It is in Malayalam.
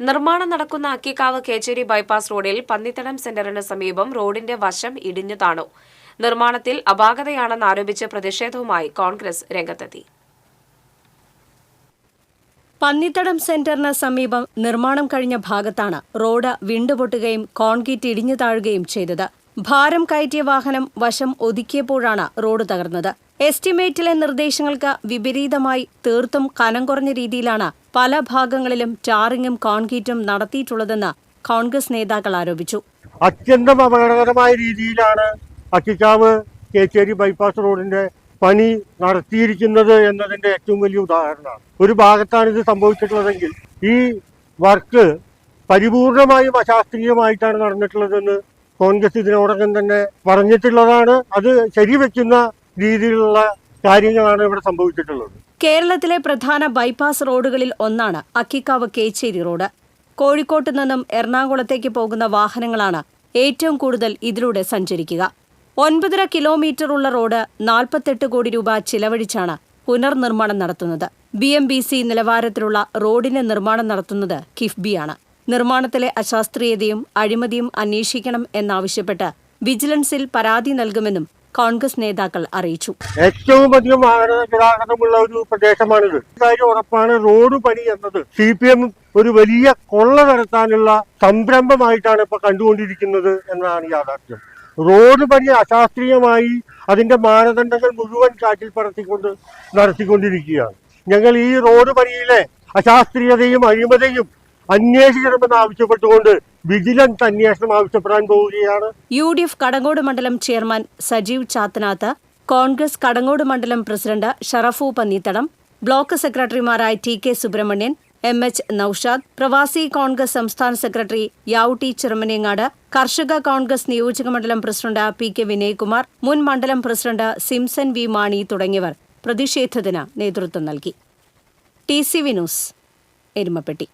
നിർമ്മാണം നടക്കുന്ന അക്കിക്കാവ് കേച്ചേരി ബൈപ്പാസ് റോഡിൽ പന്നിത്തടം സെന്ററിന് സമീപം റോഡിന്റെ വശം ഇടിഞ്ഞു താണു നിർമ്മാണത്തിൽ അപാകതയാണെന്ന് ആരോപിച്ച് പ്രതിഷേധവുമായി കോൺഗ്രസ് രംഗത്തെത്തി. പന്നിത്തടം സെന്ററിന് സമീപം നിർമ്മാണം കഴിഞ്ഞ ഭാഗത്താണ് റോഡ് വിണ്ടുപൊട്ടുകയും കോൺക്രീറ്റ് ഇടിഞ്ഞു താഴുകയും ചെയ്തത്. ഭാരം കയറ്റിയ വാഹനം വശം ഒതുക്കിയപ്പോഴാണ് റോഡ് തകർന്നത്. എസ്റ്റിമേറ്റിലെ നിർദ്ദേശങ്ങൾക്ക് വിപരീതമായി തീർത്തും കനം കുറഞ്ഞ രീതിയിലാണ് പല ഭാഗങ്ങളിലും ടാറിങ്ങും കോൺക്രീറ്റും നടത്തിയിട്ടുള്ളതെന്ന് കോൺഗ്രസ് നേതാക്കൾ ആരോപിച്ചു. അത്യന്തം അപകടകരമായ രീതിയിലാണ് അക്കിക്കാവ് കേച്ചേരി ബൈപ്പാസ് റോഡിന്റെ പണി നടത്തിയിരിക്കുന്നത് എന്നതിന്റെ ഏറ്റവും വലിയ ഉദാഹരണമാണ്. ഒരു ഭാഗത്താണ് ഇത് സംഭവിച്ചിട്ടുള്ളതെങ്കിൽ ഈ വർക്ക് പരിപൂർണമായും അശാസ്ത്രീയമായിട്ടാണ് നടന്നിട്ടുള്ളതെന്ന് കോൺഗ്രസ് ഇതിനോടകം തന്നെ പറഞ്ഞിട്ടുള്ളതാണ്. അത് ശരിവെക്കുന്ന രീതിയിലുള്ള കാര്യങ്ങളാണ് ഇവിടെ സംഭവിച്ചിട്ടുള്ളത്. കേരളത്തിലെ പ്രധാന ബൈപ്പാസ് റോഡുകളിൽ ഒന്നാണ് അക്കിക്കാവ് കേച്ചേരി റോഡ്. കോഴിക്കോട്ട് നിന്നും എറണാകുളത്തേക്ക് പോകുന്ന വാഹനങ്ങളാണ് ഏറ്റവും കൂടുതൽ ഇതിലൂടെ സഞ്ചരിക്കുക. ഒൻപതര കിലോമീറ്റർ ഉള്ള റോഡ് നാൽപ്പത്തെട്ട് കോടി രൂപ ചിലവഴിച്ചാണ് പുനർനിർമ്മാണം നടത്തുന്നത്. ബി എം ബി സി നിലവാരത്തിലുള്ള റോഡിന്റെ നിർമ്മാണം നടത്തുന്നത് കിഫ്ബിയാണ്. നിർമ്മാണത്തിലെ അശാസ്ത്രീയതയും അഴിമതിയും അന്വേഷിക്കണം എന്നാവശ്യപ്പെട്ട് വിജിലൻസിൽ പരാതി നൽകുമെന്നും കോൺഗ്രസ് നേതാക്കൾ അറിയിച്ചു. ഏറ്റവും അധികം വാഹന ഗതാഗതമുള്ള ഒരു പ്രദേശമാണിത്. കാര്യം ഉറപ്പാണ് റോഡ് പണി എന്നത് സി പി എം ഒരു വലിയ കൊള്ള നടത്താനുള്ള സംരംഭമായിട്ടാണ് ഇപ്പൊ കണ്ടുകൊണ്ടിരിക്കുന്നത് എന്നാണ് യാഥാർത്ഥ്യം. റോഡ് പണി അശാസ്ത്രീയമായി അതിന്റെ മാനദണ്ഡങ്ങൾ മുഴുവൻ കാറ്റിൽ പറത്തിക്കൊണ്ട് നടത്തിക്കൊണ്ടിരിക്കുകയാണ്. ഞങ്ങൾ ഈ റോഡ് പണിയിലെ അശാസ്ത്രീയതയും അഴിമതിയും അന്വേഷിക്കണമെന്ന് ആവശ്യപ്പെട്ടുകൊണ്ട് വിജിലൻസ് അന്വേഷണം ആവശ്യപ്പെടാൻ പോവുകയാണ്. യു ഡി എഫ് കടങ്ങോട് മണ്ഡലം ചെയർമാൻ സജീവ് ചാത്തനാത്ത് കോൺഗ്രസ് കടങ്ങോട് മണ്ഡലം പ്രസിഡന്റ് ഷറഫു പന്നീത്തടം ബ്ലോക്ക് സെക്രട്ടറിമാരായ T K Subrahmanyan M H Noushad പ്രവാസി കോൺഗ്രസ് സംസ്ഥാന സെക്രട്ടറി യാവുട്ടി ചെറുമനേങ്ങാട് കർഷക കോൺഗ്രസ് നിയോജക മണ്ഡലം പ്രസിഡന്റ് പി കെ വിനയകുമാർ മുൻ മണ്ഡലം പ്രസിഡന്റ് സിംസൺ വി മാണി തുടങ്ങിയവർ പ്രതിഷേധത്തിന് നേതൃത്വം നൽകി. T C V news Erumapetty.